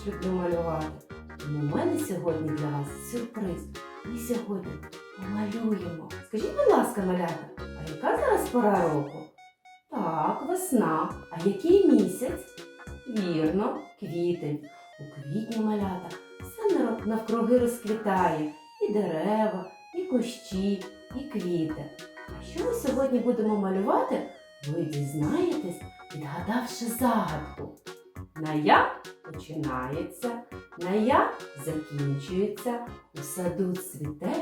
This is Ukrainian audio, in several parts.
також люблю малювати. Тому в мене сьогодні для вас сюрприз. Ми сьогодні помалюємо. Скажіть, будь ласка, малята, а яка зараз пора року? Так, весна. А який місяць? Вірно, квітень. У квітні малята все навкруги розквітає. І дерева, і кущі, і квіти. А що ми сьогодні будемо малювати, ви дізнаєтесь, відгадавши загадку. На я починається, на я закінчується, у саду цвіте,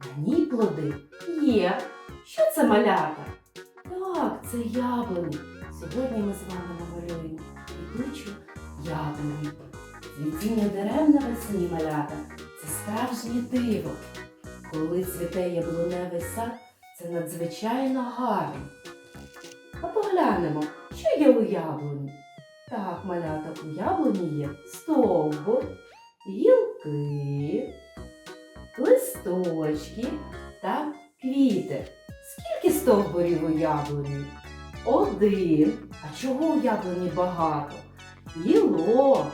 на ній плоди є. Що це малята? Так, це яблуні. Сьогодні ми з вами намалюємо квітучу яблуню. Цвітіння дерев на весні малята це справжнє диво. Коли цвіте яблуневий сад, це надзвичайно гарно. А поглянемо, що є у яблуні. Так, малята, у яблуні є стовбур, гілки, листочки та квіти. Скільки стовбурів у яблуні? Один. А чого у яблуні багато? Гілок,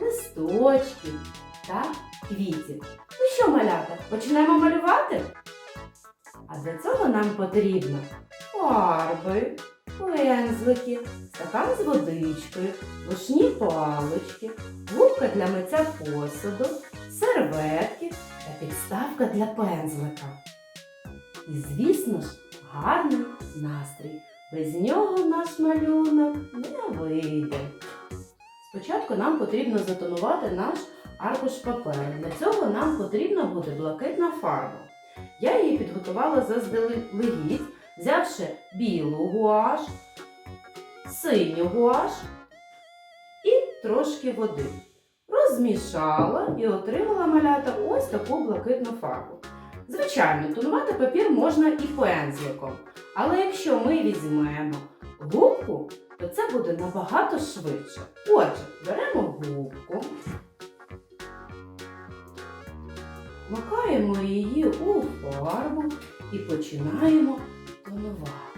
листочків та квітів. Ну що, малята, почнемо малювати? А для цього нам потрібно фарби, пензлики, стакан з водичкою, рушні палички, губка для миття посуду, серветки та підставка для пензлика. І, звісно ж, гарний настрій. Без нього наш малюнок не вийде. Спочатку нам потрібно затонувати наш аркуш паперу. Для цього нам потрібна буде блакитна фарба. Я її підготувала заздалегідь, взявши білу гуаш, синю гуаш і трошки води. Розмішала і отримала малята ось таку блакитну фарбу. Звичайно, тонувати папір можна і пензликом, але якщо ми візьмемо губку, то це буде набагато швидше. Отже, беремо губку, макаємо її у фарбу і починаємо тонувати.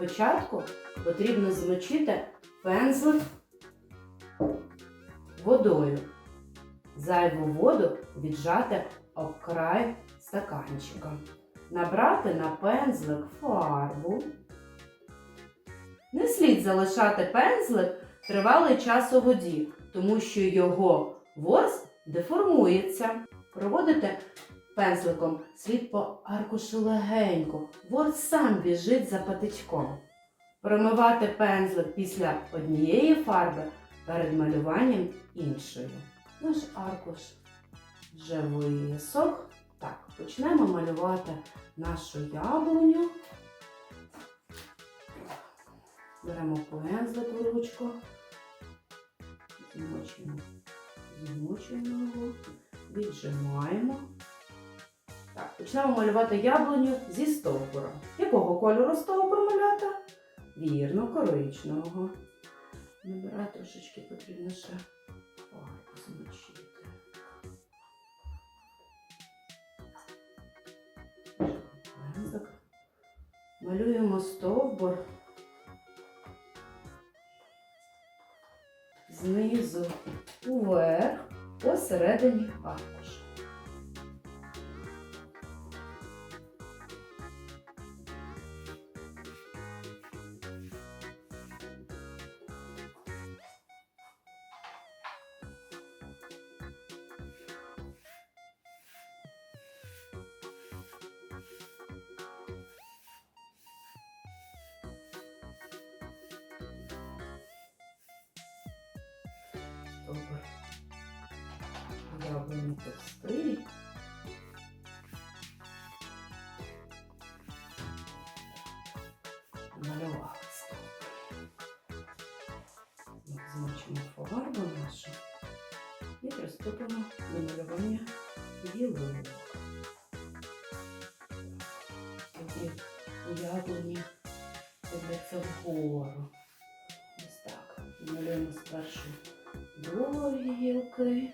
Спочатку потрібно змочити пензлик водою. Зайву воду віджати об край стаканчика. Набрати на пензлик фарбу. Не слід залишати пензлик тривалий час у воді, тому що його ворс деформується. Проводити пензликом слід по аркушу легенько, ворс сам біжить за патичком. Промивати пензлик після однієї фарби перед малюванням іншої. Наш аркуш вже висох. Так, почнемо малювати нашу яблуню. Беремо пензлик в ручку, змочуємо, змочуємо його, віджимаємо. Почнемо малювати яблуню зі стовбура. Якого кольору стовбур малята? Вірно, коричневого. Набирати трошечки потрібно ще фарбу змочити. Малюємо стовбур. знизу уверх посередині аркуша. Яблуні товстий. Малювалися. Змочимо фарбу нашу і приступимо до малювання гілок. У яблуні дивляться вгору. Ось так. Малюємо спершу довгі гілки.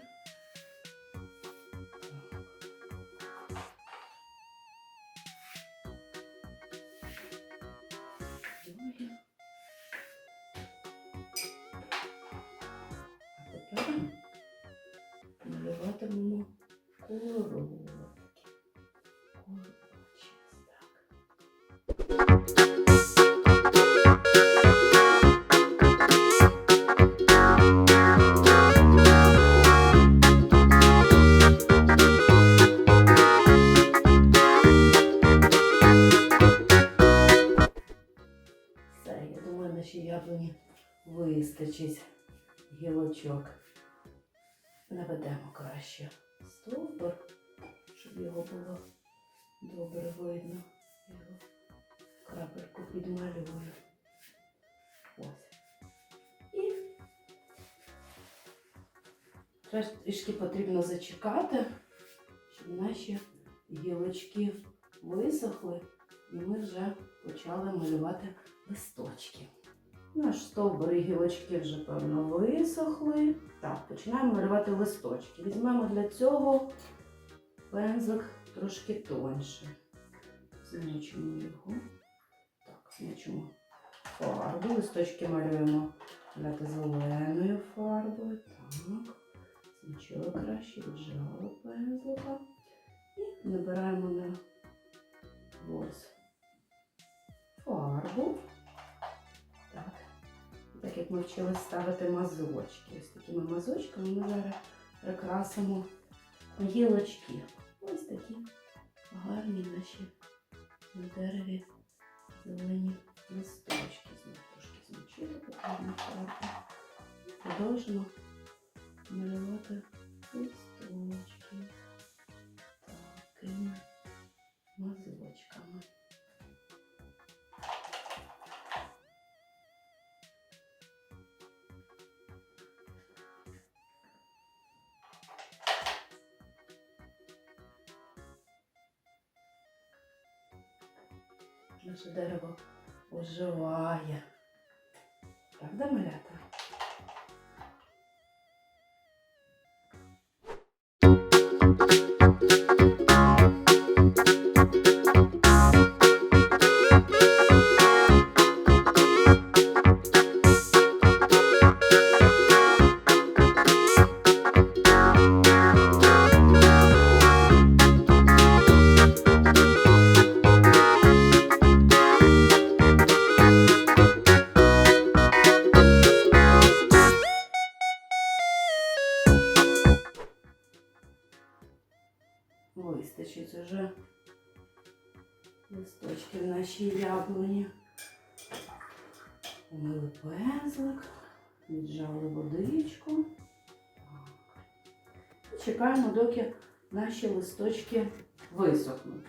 Його було добре видно. Його крапельку підмалюю. Ось. І трішки потрібно зачекати, щоб наші гілочки висохли, і ми вже почали малювати листочки. Наш стовбур і гілочки вже певно висохли. Так, починаємо малювати листочки. Візьмемо для цього пензлик трошки тоньше. Змочимо його. Так, змочимо фарбу. Листочки малюємо дати зеленою фарбою. Так. Змочили краще, віджали пензлика. І набираємо на ось фарбу. Так. Так як ми вчились ставити мазочки. Ось такими мазочками ми зараз прикрасимо гілочки. Ось такі гарні наші на дереві зелені листочки. Знову трошки змочили потрібно. І Продовжимо малювати листочки такими мазочками. Наше дерево оживає. Правда, малята? Листочки в нашій яблуні. Умили пензлик, віджали водичку. І чекаємо, доки наші листочки висохнуть.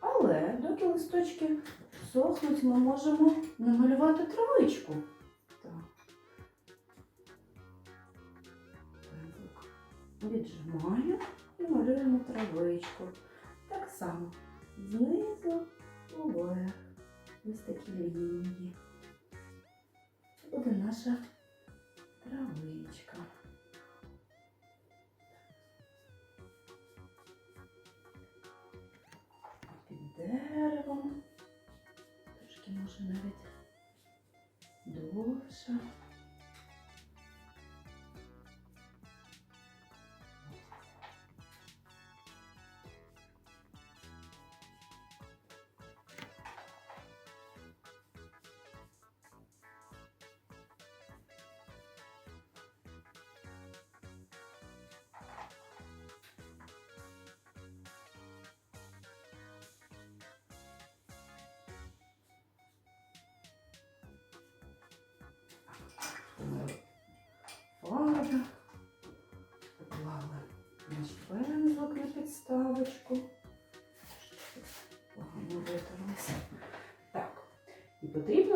Але доки листочки сохнуть, ми можемо намалювати травичку. Так. Віджимаю і малюємо травичку. Так само знизу вверх. Ось такі лінії. Це буде наша травичка. Під деревом. Трошки може навіть довше.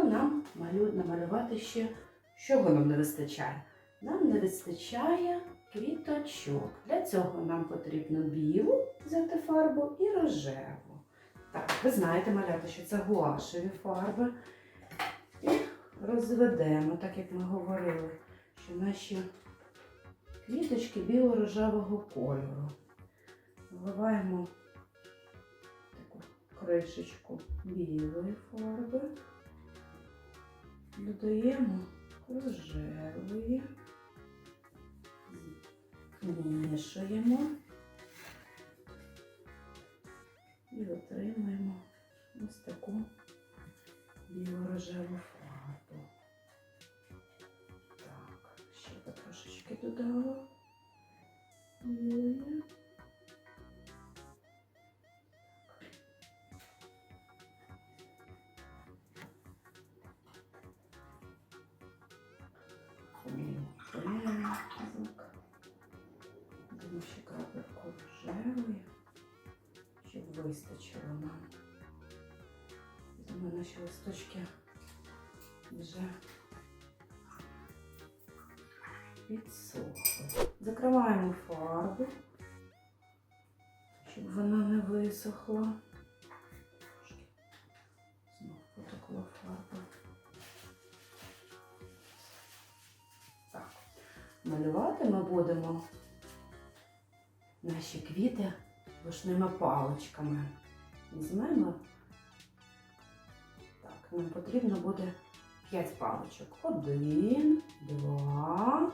Нам малю- намалювати ще, чого нам не вистачає. нам не вистачає квіточок. Для цього нам потрібно білу взяти фарбу і рожеву. Так, ви знаєте, малята, що це гуашеві фарби. І розведемо, так як ми говорили, що наші квіточки біло-рожевого кольору. Вливаємо таку кришечку білої фарби, додаємо рожевої, змішуємо і отримаємо ось таку біло-рожеву фарбу. Так, ще потрошечки додала. Вистачило нам. Думаю, наші листочки вже підсохли. Закриваємо фарбу, щоб вона не висохла. Трошки Знов потекла фарба. Так. Малювати ми будемо наші квіти рушними паличками. Візьмемо. Так, нам потрібно буде 5 паличок. Один, два,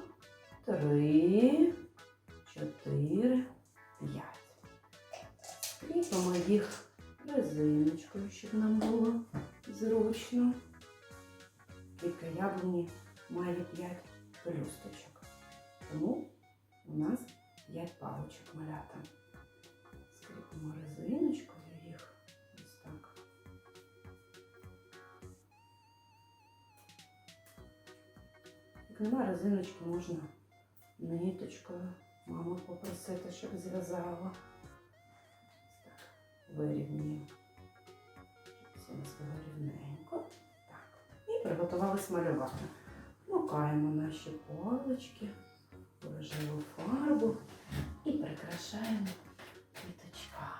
три, чотири, п'ять. Кріпимо їх резиночкою, щоб нам було зручно. Квітка яблуні має 5 пелюсточок. Тому у нас 5 паличок малята. Скріпимо резиночкою їх ось так. Як нема резиночки, можна ниточкою маму попросити, щоб зв'язала. Ось так. Вирівнюємо. Все нас було рівненько. Так. І приготувались малювати. Макаємо наші палички в фарбу і прикрашаємо квіточками. У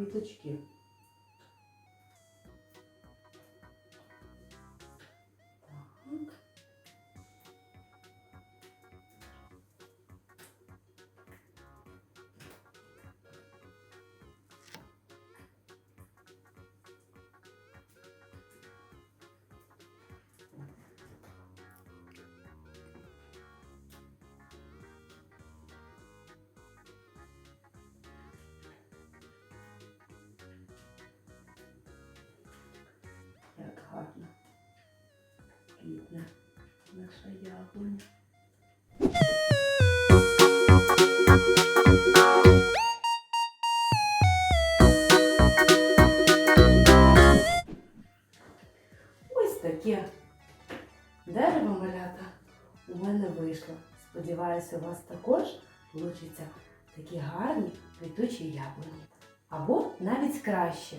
квіточки. Квітне наша яблуня. Ось таке дерево малята у мене вийшло. Сподіваюся, у вас також вийдуть такі гарні квітучі яблуні. Або навіть краще.